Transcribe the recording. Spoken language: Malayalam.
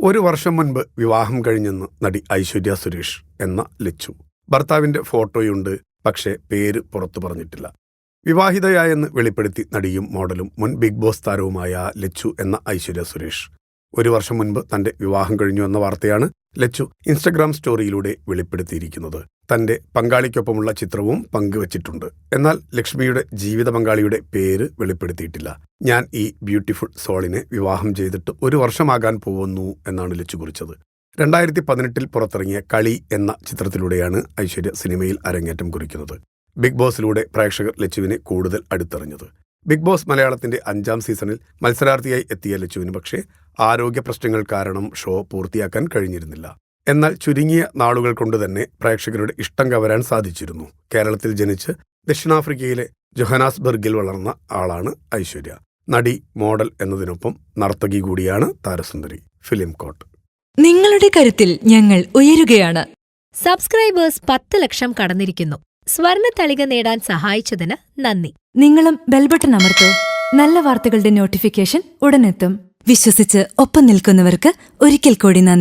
ഒരു വർഷം മുൻപ് വിവാഹം കഴിഞ്ഞെന്ന് നടി ഐശ്വര്യ സുരേഷ് എന്ന ലച്ചു. ഭർത്താവിന്റെ ഫോട്ടോയുണ്ട് പക്ഷേ പേര് പുറത്തു പറഞ്ഞിട്ടില്ല. വിവാഹിതയായെന്ന് വെളിപ്പെടുത്തി നടിയും മോഡലും മുൻ ബിഗ് ബോസ് താരവുമായ ലച്ചു എന്ന ഐശ്വര്യ സുരേഷ്. ഒരു വർഷം മുൻപ് തന്റെ വിവാഹം കഴിഞ്ഞു എന്ന വാർത്തയാണ് ലച്ചു ഇൻസ്റ്റഗ്രാം സ്റ്റോറിയിലൂടെ വെളിപ്പെടുത്തിയിരിക്കുന്നത്. തന്റെ പങ്കാളിക്കൊപ്പമുള്ള ചിത്രവും പങ്കുവച്ചിട്ടുണ്ട്. എന്നാൽ ലക്ഷ്മിയുടെ ജീവിത പങ്കാളിയുടെ പേര് വെളിപ്പെടുത്തിയിട്ടില്ല. ഞാൻ ഈ ബ്യൂട്ടിഫുൾ സോളിനെ വിവാഹം ചെയ്തിട്ട് ഒരു വർഷമാകാൻ പോകുന്നു എന്നാണ് ലച്ചു കുറിച്ചത്. രണ്ടായിരത്തി പതിനെട്ടിൽ പുറത്തിറങ്ങിയ കളി എന്ന ചിത്രത്തിലൂടെയാണ് ഐശ്വര്യ സിനിമയിൽ അരങ്ങേറ്റം കുറിക്കുന്നത്. ബിഗ് ബോസിലൂടെ പ്രേക്ഷകർ ലച്ചുവിനെ കൂടുതൽ അടുത്തറിഞ്ഞത്. ബിഗ് ബോസ് മലയാളത്തിന്റെ അഞ്ചാം സീസണിൽ മത്സരാർത്ഥിയായി എത്തിയ ലച്ചുവിന് പക്ഷേ ആരോഗ്യ പ്രശ്നങ്ങൾ കാരണം ഷോ പൂർത്തിയാക്കാൻ കഴിഞ്ഞിരുന്നില്ല. എന്നാൽ ചുരുങ്ങിയ നാളുകൾ കൊണ്ട് തന്നെ പ്രേക്ഷകരുടെ ഇഷ്ടം കവരാൻ സാധിച്ചിരുന്നു. കേരളത്തിൽ ജനിച്ച് ദക്ഷിണാഫ്രിക്കയിലെ ജൊഹനാസ്ബർഗിൽ വളർന്ന ആളാണ് ഐശ്വര്യ. നടി മോഡൽ എന്നതിനൊപ്പം നർത്തകി കൂടിയാണ് താരസുന്ദരി. Film coat. നിങ്ങളുടെ കരുത്തിൽ ഞങ്ങൾ ഉയരുകയാണ്. സബ്സ്ക്രൈബേഴ്സ് പത്ത് ലക്ഷം കടന്നിരിക്കുന്നു. സ്വർണ തളിക നേടാൻ സഹായിച്ചതിന് നന്ദി. നിങ്ങളും ബെൽബട്ടൺ അമർത്തോ. നല്ല വാർത്തകളുടെ നോട്ടിഫിക്കേഷൻ ഉടനെത്തും. വിശ്വസിച്ച് ഒപ്പം നിൽക്കുന്നവർക്ക് ഒരിക്കൽ കൂടി നന്ദി.